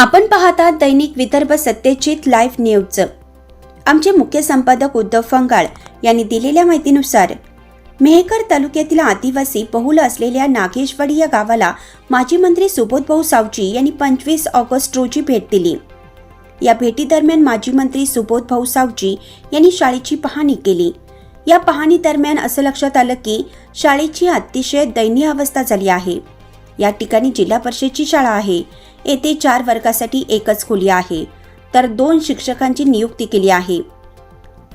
आपण पाहता दैनिक Vidarbha Satyajit live news. आमचे मुख्य संपादक उद्धव फंगाळ यांनी दिलेल्या माहितीनुसार मेहकर तालुक्यातील आदिवासी बहुल असलेल्या नागेशवाडी या गावाला माजी मंत्री सुबोधभाऊ सावजी यांनी पंचवीस ऑगस्ट रोजी भेट दिली. या भेटीदरम्यान माजी मंत्री सुबोधभाऊ सावजी यांनी शाळेची पाहणी केली. या पाहणी दरम्यान असं लक्षात आलं की शाळेची अतिशय दयनीय अवस्था झाली आहे. या ठिकाणी जिल्हा परिषदेची शाळा आहे. येथे चार वर्गासाठी एकच खोली आहे. तर दोन शिक्षकांची नियुक्ती केली आहे.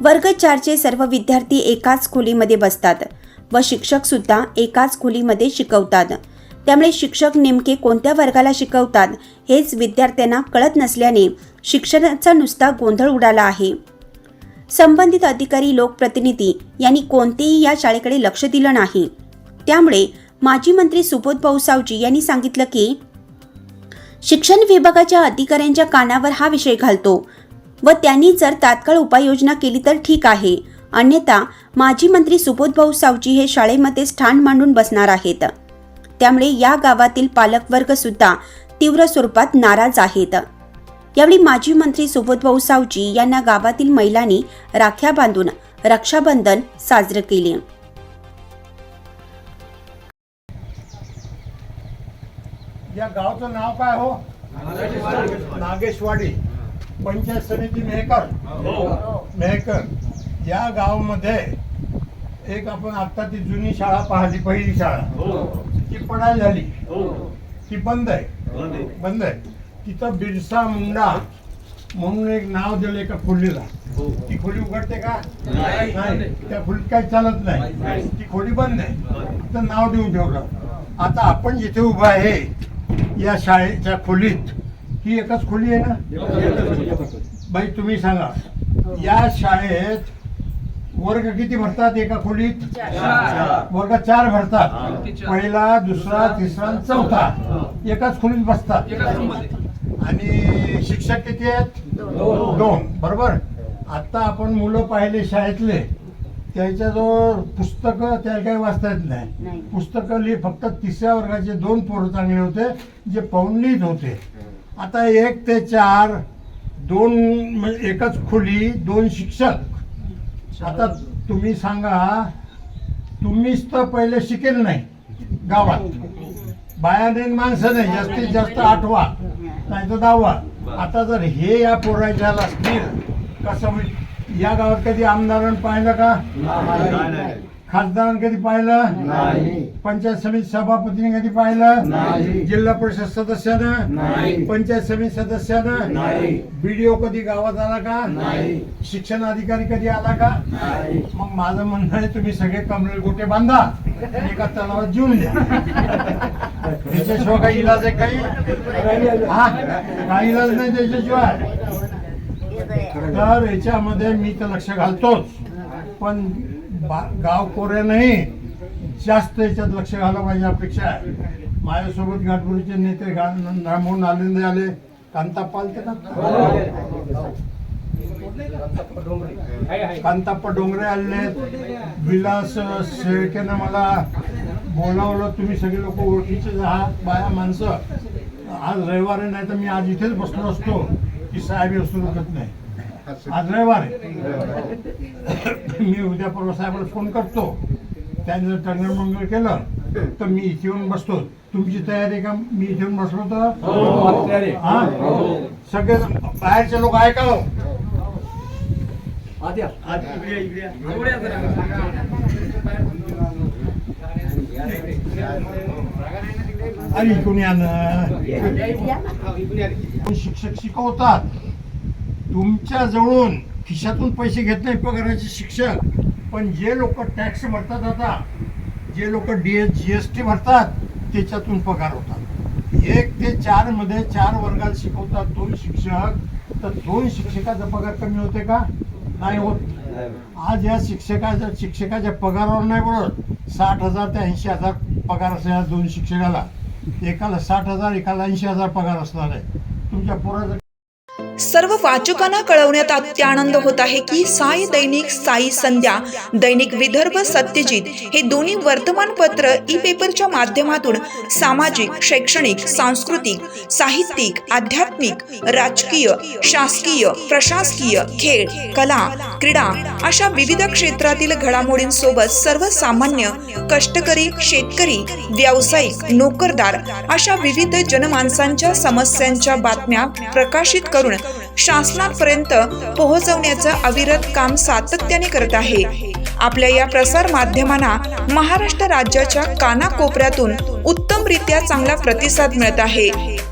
वर्ग चारचे सर्व विद्यार्थी एकाच खोलीमध्ये बसतात व शिक्षक सुद्धा एकाच खोलीमध्ये शिकवतात. त्यामुळे शिक्षक नेमके कोणत्या वर्गाला शिकवतात हेच विद्यार्थ्यांना कळत नसल्याने शिक्षणाचा नुसता गोंधळ उडाला आहे. संबंधित अधिकारी लोकप्रतिनिधी यांनी कोणतेही या शाळेकडे लक्ष दिलं नाही. त्यामुळे माजी मंत्री सुबोध भाऊसावजी यांनी सांगितलं की शिक्षण विभागाच्या अधिकाऱ्यांच्या कानावर हा विषय घालतो व त्यांनी जर तात्काळ उपाययोजना केली तर ठीक आहे. अन्यथा माजी मंत्री सुबोधभाऊ सावजी हे शाळेमध्ये स्थान मांडून बसणार आहेत. त्यामुळे या गावातील पालकवर्ग सुद्धा तीव्र स्वरूपात नाराज आहेत. यावेळी माजी मंत्री सुबोधभाऊ सावजी यांना गावातील महिलांनी राख्या बांधून रक्षाबंधन साजरं केले. या गावाचं नाव काय हो? नागेशवाडी. पंचायत समिती मेहकर. मेहकर. या गावामध्ये एक आपण आता ती जुनी शाळा पाहिली पहिली शाळा. ती पडाय झाली. ती बंद आहे. बंद आहे. तिथं बिरसा मुंडा म्हणून एक नाव दिलं एका खोलीला. ती खोली उघडते का? नाही. त्या खोलीत काही चालत नाही. ती खोली बंद आहे. फक्त नाव देऊन ठेवलं. आता आपण जिथे उभा आहे या शाळेच्या खोलीत. ही एकच खोली आहे ना? बाई तुम्ही सांगा. या शाळेत वर्ग किती भरतात एका खोलीत? वर्ग चार भरतात. पहिला दुसरा तिसरा चौथा. एकाच खोलीत बसतात. आणि शिक्षक किती आहेत? दोन. बरोबर? आता आपण मुलं पाहिले शाळेतले. त्याच्या जो पुस्तकं त्याला काही वाचता येत नाही. पुस्तकं लिहि फक्त तिसऱ्या वर्गाचे दोन पोरं चांगले होते जे लिहित होते. आता एक ते चार दोन एकच खोली दोन शिक्षक. आता तुम्ही सांगा तुम्हीच तर पहिले शिकेल नाही गावात. बाया नाही माणसं नाही जास्तीत जास्त आठवा नाही तर दहावा. आता जर हे या पोरायच्या असतील कसं होईल? या गावात कधी आमदारांनी पाहिलं का? खासदारांनी कधी पाहिलं? पंचायत समिती सभापतीने कधी पाहिलं? जिल्हा परिषद सदस्यानं? पंचायत समिती सदस्यानं? बीडीओ कधी गावात आला का? शिक्षण अधिकारी कधी आला का? मग माझं म्हणणं आहे तुम्ही सगळे कमरेल गोटे बांधा. एका तलावात जीवन द्या. त्याच्याशिवाय काही इलाज आहे काही? हा? काही इलाज नाही त्याच्याशिवाय. तर याच्यामध्ये मी तर लक्ष घालतोच. पण बा- गाव नाही जास्त याच्यात लक्ष घाला पाहिजे अपेक्षा आहे. माझ्यासोबत घाटपुरीचे नेते रामोहन राममोहन आले. कांताप्पा ते ना कांताप्पा डोंगरे आले. विलास शेळकेनं मला बोलावलं तुम्ही सगळे लोक ओळखीचे आहात बाया माणसं. आज रविवारी नाही तर मी आज इथेच बसलो असतो. की साहेब येऊ शकत नाही. आज रविवार आहे. मी उद्या परवा साहेबाला फोन करतो. त्याने जर टंगळ मंगळ केलं तर मी इथे येऊन बसतो. तुमची तयारी आहे का? मी इथे येऊन बसलो तर? हा सगळे बाहेरचे लोक ऐका हो. अरे कोणी शिक्षक शिकवतात तुमच्या जवळून खिशातून पैसे घेत नाही पगाराचे शिक्षक पण जे लोक टॅक्स भरतात आता जे लोक D S G S T भरतात त्याच्यातून पगार होतात एक ते चारमध्ये चार वर्गात शिकवतात दोन शिक्षक तर दोन शिक्षकाचा पगार कमी होते का नाही होत आज या शिक्षकाच्या शिक्षकाच्या पगारावर नाही बोलत साठ हजार ते ऐंशी हजार पगार असतो या दोन शिक्षकाला एकाला साठ हजार एकाला ऐंशी हजार पगार असणार आहे. तुमच्या पोराचं सर्व वाचकांना कळवण्यात अत्यानंद होत आहे की साई दैनिक साई संध्या दैनिक विदर्भ सत्यजित हे दोन्ही वर्तमानपत्र ई पेपरच्या माध्यमातून सामाजिक शैक्षणिक सांस्कृतिक साहित्यिक आध्यात्मिक राजकीय शासकीय प्रशासकीय खेळ कला क्रीडा अशा विविध क्षेत्रातील घडामोडींसोबत सर्वसामान्य कष्टकरी शेतकरी व्यावसायिक नोकरदार अशा विविध जनमानसांच्या समस्यांच्या बातम्या प्रकाशित करून शासनापर्यंत पोहोचवण्याचं अविरत काम सातत्याने करत आहे. आपल्या या प्रसार माध्यमांना महाराष्ट्र राज्याच्या कानाकोपऱ्यातून उत्तमरित्या चांगला प्रतिसाद मिळत आहे.